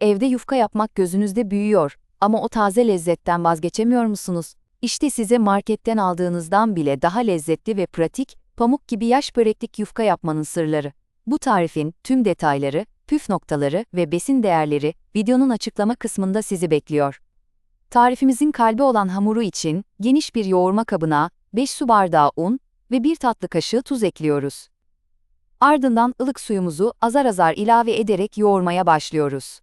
Evde yufka yapmak gözünüzde büyüyor ama o taze lezzetten vazgeçemiyor musunuz? İşte size marketten aldığınızdan bile daha lezzetli ve pratik, pamuk gibi yaş böreklik yufka yapmanın sırları. Bu tarifin tüm detayları, püf noktaları ve besin değerleri videonun açıklama kısmında sizi bekliyor. Tarifimizin kalbi olan hamuru için geniş bir yoğurma kabına 5 su bardağı un ve 1 tatlı kaşığı tuz ekliyoruz. Ardından ılık suyumuzu azar azar ilave ederek yoğurmaya başlıyoruz.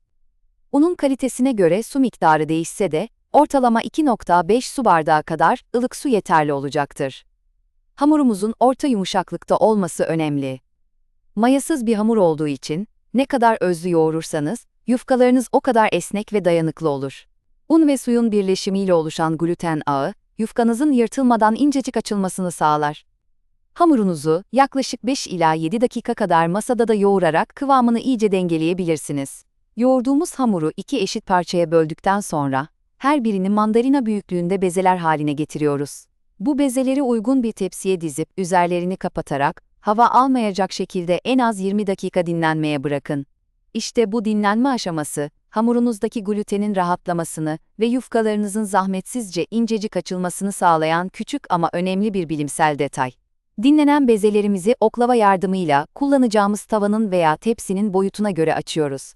Unun kalitesine göre su miktarı değişse de ortalama 2.5 su bardağı kadar ılık su yeterli olacaktır. Hamurumuzun orta yumuşaklıkta olması önemli. Mayasız bir hamur olduğu için ne kadar özlü yoğurursanız yufkalarınız o kadar esnek ve dayanıklı olur. Un ve suyun birleşimiyle oluşan gluten ağı, yufkanızın yırtılmadan incecik açılmasını sağlar. Hamurunuzu yaklaşık 5 ila 7 dakika kadar masada da yoğurarak kıvamını iyice dengeleyebilirsiniz. Yoğurduğumuz hamuru iki eşit parçaya böldükten sonra, her birini mandalina büyüklüğünde bezeler haline getiriyoruz. Bu bezeleri uygun bir tepsiye dizip üzerlerini kapatarak, hava almayacak şekilde en az 20 dakika dinlenmeye bırakın. İşte bu dinlenme aşaması, hamurunuzdaki glutenin rahatlamasını ve yufkalarınızın zahmetsizce incecik açılmasını sağlayan küçük ama önemli bir bilimsel detay. Dinlenen bezelerimizi oklava yardımıyla kullanacağımız tavanın veya tepsinin boyutuna göre açıyoruz.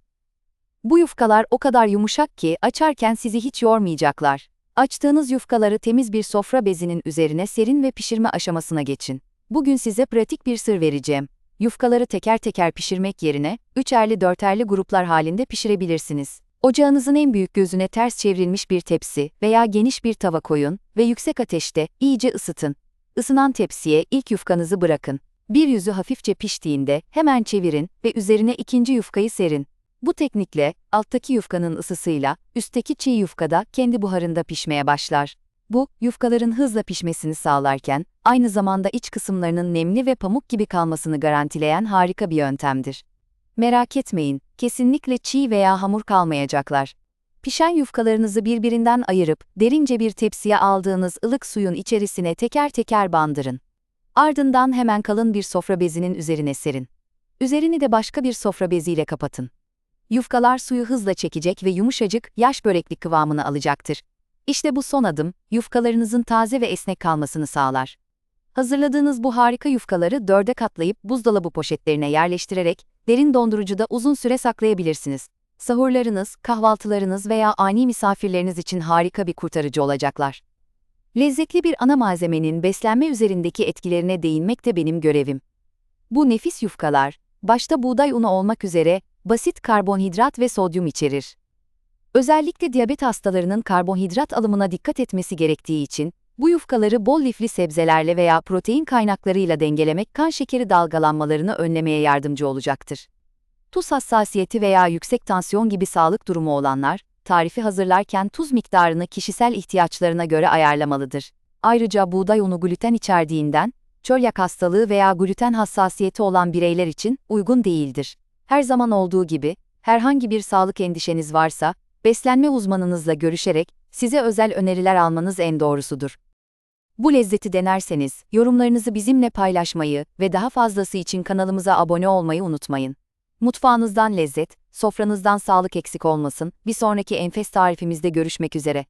Bu yufkalar o kadar yumuşak ki açarken sizi hiç yormayacaklar. Açtığınız yufkaları temiz bir sofra bezinin üzerine serin ve pişirme aşamasına geçin. Bugün size pratik bir sır vereceğim. Yufkaları teker teker pişirmek yerine, üçerli dörterli gruplar halinde pişirebilirsiniz. Ocağınızın en büyük gözüne ters çevrilmiş bir tepsi veya geniş bir tava koyun ve yüksek ateşte iyice ısıtın. Isınan tepsiye ilk yufkanızı bırakın. Bir yüzü hafifçe piştiğinde hemen çevirin ve üzerine ikinci yufkayı serin. Bu teknikle alttaki yufkanın ısısıyla üstteki çiğ yufkada kendi buharında pişmeye başlar. Bu, yufkaların hızla pişmesini sağlarken, aynı zamanda iç kısımlarının nemli ve pamuk gibi kalmasını garantileyen harika bir yöntemdir. Merak etmeyin, kesinlikle çiğ veya hamur kalmayacaklar. Pişen yufkalarınızı birbirinden ayırıp, derince bir tepsiye aldığınız ılık suyun içerisine teker teker bandırın. Ardından hemen kalın bir sofra bezinin üzerine serin. Üzerini de başka bir sofra beziyle kapatın. Yufkalar suyu hızla çekecek ve yumuşacık, yaş börekli kıvamını alacaktır. İşte bu son adım, yufkalarınızın taze ve esnek kalmasını sağlar. Hazırladığınız bu harika yufkaları dörde katlayıp buzdolabı poşetlerine yerleştirerek derin dondurucuda uzun süre saklayabilirsiniz. Sahurlarınız, kahvaltılarınız veya ani misafirleriniz için harika bir kurtarıcı olacaklar. Lezzetli bir ana malzemenin beslenme üzerindeki etkilerine değinmek de benim görevim. Bu nefis yufkalar, başta buğday unu olmak üzere basit karbonhidrat ve sodyum içerir. Özellikle diyabet hastalarının karbonhidrat alımına dikkat etmesi gerektiği için, bu yufkaları bol lifli sebzelerle veya protein kaynaklarıyla dengelemek kan şekeri dalgalanmalarını önlemeye yardımcı olacaktır. Tuz hassasiyeti veya yüksek tansiyon gibi sağlık durumu olanlar, tarifi hazırlarken tuz miktarını kişisel ihtiyaçlarına göre ayarlamalıdır. Ayrıca buğday unu gluten içerdiğinden, çölyak hastalığı veya gluten hassasiyeti olan bireyler için uygun değildir. Her zaman olduğu gibi, herhangi bir sağlık endişeniz varsa, beslenme uzmanınızla görüşerek size özel öneriler almanız en doğrusudur. Bu lezzeti denerseniz, yorumlarınızı bizimle paylaşmayı ve daha fazlası için kanalımıza abone olmayı unutmayın. Mutfağınızdan lezzet, sofranızdan sağlık eksik olmasın, bir sonraki enfes tarifimizde görüşmek üzere.